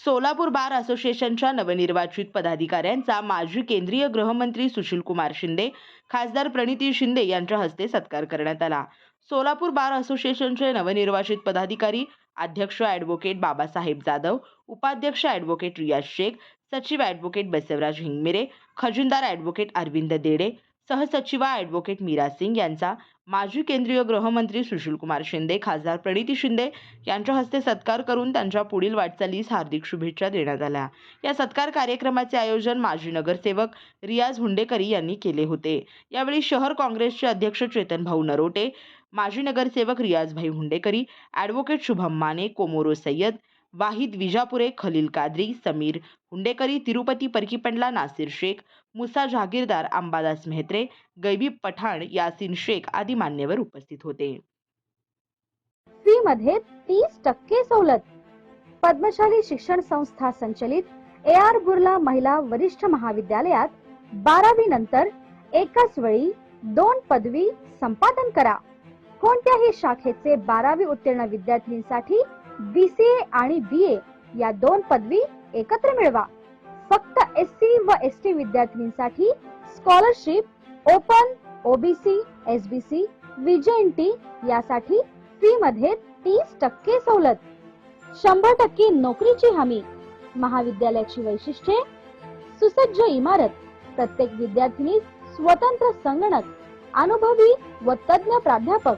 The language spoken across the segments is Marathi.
सोलापूर बार असोसिएशनच्या नवनिर्वाचित पदाधिकाऱ्यांचा माजी केंद्रीय गृहमंत्री सुशीलकुमार शिंदे खासदार प्रणिती शिंदे यांच्या हस्ते सत्कार करण्यात आला. सोलापूर बार असोसिएशनचे नवनिर्वाचित पदाधिकारी अध्यक्ष ॲडव्होकेट बाबासाहेब जाधव उपाध्यक्ष ॲडव्होकेट रियाज शेख सचिव ॲडव्होकेट बसवराज हिंगमिरे खजिनदार ॲडव्होकेट अरविंद देडे सहसचिवा ॲडव्होकेट मीरा सिंग यांचा माजी केंद्रीय गृहमंत्री सुशीलकुमार शिंदे खासदार प्रणिती शिंदे यांच्या हस्ते सत्कार करून त्यांच्या पुढील वाटचालीस हार्दिक शुभेच्छा देण्यात आल्या. या सत्कार कार्यक्रमाचे आयोजन माजी नगरसेवक रियाज हुंडेकरी यांनी केले होते. यावेळी शहर काँग्रेसचे अध्यक्ष चेतन भाऊ नरोटे माजी नगरसेवक रियाजभाई हुंडेकरी ॲडव्होकेट शुभम माने कोमोरो सय्यद वाहिद विजापुरे खलील कादरी समीर हुंडेकरी तिरुपती परकीपंडला नासिर शेख मुसा जहागीरदार अंबादास मेहत्रे गैबी पठाण यासिन शेख आदी मान्यवर उपस्थित होते. फी मध्ये तीस टक्के सवलत. पद्मशाली शिक्षण संस्था संचलित ए आर बुर्ला महिला वरिष्ठ महाविद्यालयात बारावी नंतर एकाच वेळी दोन पदवी संपादन करा. कोणत्याही शाखेचे बारावी उत्तीर्ण विद्यार्थ्यांसाठी बीसीए आणि बीए या दोन पदवी एकत्र मिळवा. फक्त एस सी व एस टी विद्यार्थ्यांसाठी स्कॉलरशिप ओपन ओबीसी एसबीसी विजयंती यासाठी फी मध्ये तीस टक्के सवलत. शंभर टक्के नोकरीची हमी महाविद्यालयाची वैशिष्ट्ये सुसज्ज इमारत प्रत्येक विद्यार्थिनी स्वतंत्र संगणक अनुभवी व तज्ञ प्राध्यापक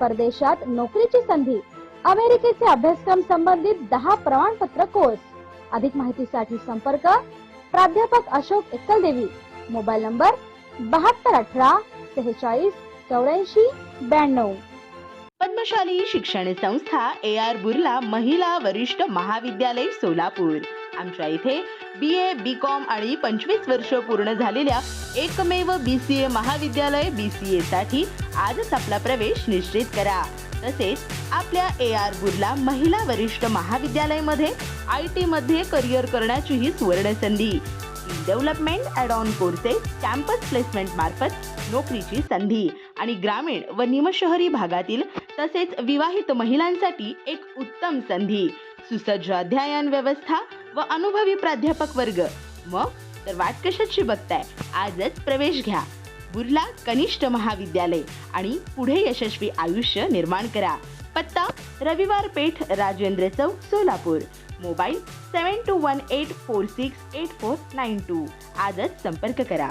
परदेशात नोकरीची संधी अमेरिकेचे अभ्यासक्रम संबंधित दहा प्रमाणपत्र कोर्स अधिक माहितीसाठी संपर्क प्राध्यापक अशोक एकलदेवी. मोबाईल नंबर बहात्तर अठरा सेहेचाळीस चौऱ्याऐंशी ब्याण्णव. पद्मशाली शिक्षण संस्था ए आर बुर्ला महिला वरिष्ठ महाविद्यालय सोलापूर. आमच्या इथे बी ए बी कॉम आणि पंचवीस वर्ष पूर्ण झालेल्या एकमेव बी सी ए महाविद्यालय बी सी एसाठी आजच आपला प्रवेश निश्चित करा. तसेच आपल्या ए आर बुर्ला महिला वरिष्ठ महाविद्यालयमध्ये आय टीमध्ये करिअर करण्याचीही सुवर्ण संधी development add on courses campus placement मार्फत नोकरीची संधी आणि ग्रामीण व निमशहरी भागातील तसेच विवाहित महिलांसाठी एक उत्तम संधी. सुसज्ज अध्ययन व्यवस्था व अनुभवी प्राध्यापक वर्ग. मग तर वाट कशाची बघताय? आजच प्रवेश घ्या. बुर्ला कनिष्ठ महाविद्यालय आणि पुढे यशस्वी आयुष्य निर्माण करा. पत्ता Raviwar Peth Rajendra Chowk Solapur. Mobile seven two one eight four six eight four nine two. आजच संपर्क करा.